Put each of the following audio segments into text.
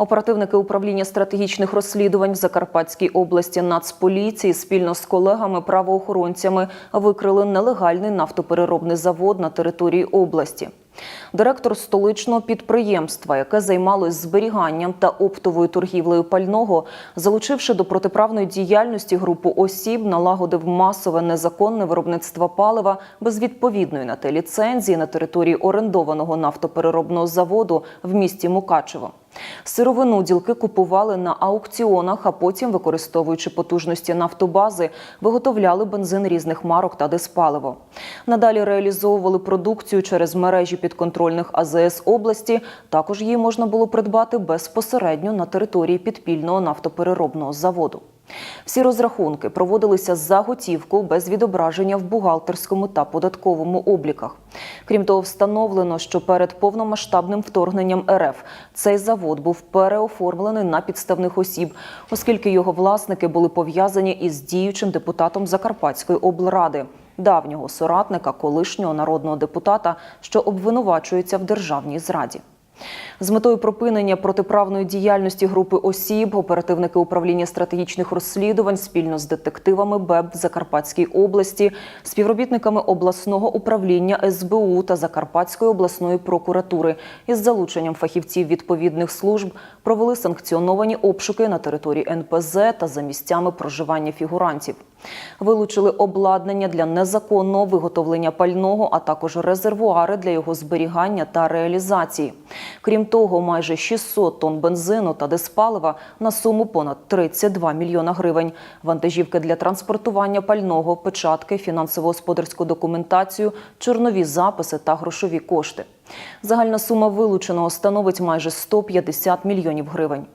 Оперативники управління стратегічних розслідувань в Закарпатській області Нацполіції спільно з колегами-правоохоронцями викрили нелегальний нафтопереробний завод на території області. Директор столичного підприємства, яке займалось зберіганням та оптовою торгівлею пального, залучивши до протиправної діяльності групу осіб, налагодив масове незаконне виробництво палива без відповідної на те ліцензії на території орендованого нафтопереробного заводу в місті Мукачево. Сировину ділки купували на аукціонах, а потім, використовуючи потужності нафтобази, виготовляли бензин різних марок та диспаливо. Надалі реалізовували продукцію через мережі підконтрольних АЗС області. Також її можна було придбати безпосередньо на території підпільного нафтопереробного заводу. Всі розрахунки проводилися за готівку без відображення в бухгалтерському та податковому обліках. Крім того, встановлено, що перед повномасштабним вторгненням РФ цей завод був переоформлений на підставних осіб, оскільки його власники були пов'язані із діючим депутатом Закарпатської облради, давнього соратника колишнього народного депутата, що обвинувачується в державній зраді. З метою припинення протиправної діяльності групи осіб оперативники управління стратегічних розслідувань спільно з детективами БЕБ в Закарпатській області, співробітниками обласного управління СБУ та Закарпатської обласної прокуратури із залученням фахівців відповідних служб провели санкціоновані обшуки на території НПЗ та за місцями проживання фігурантів. Вилучили обладнання для незаконного виготовлення пального, а також резервуари для його зберігання та реалізації. Крім того, майже 600 тонн бензину та диспалива на суму понад 32 мільйона гривень, вантажівки для транспортування пального, печатки, фінансово-господарську документацію, чорнові записи та грошові кошти. Загальна сума вилученого становить майже 150 мільйонів гривень.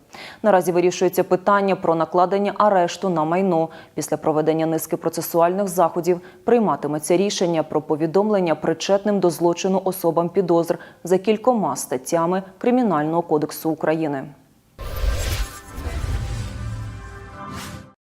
Наразі вирішується питання про накладення арешту на майно. Після проведення низки процесуальних заходів прийматиметься рішення про повідомлення причетним до злочину особам підозр за кількома статтями Кримінального кодексу України.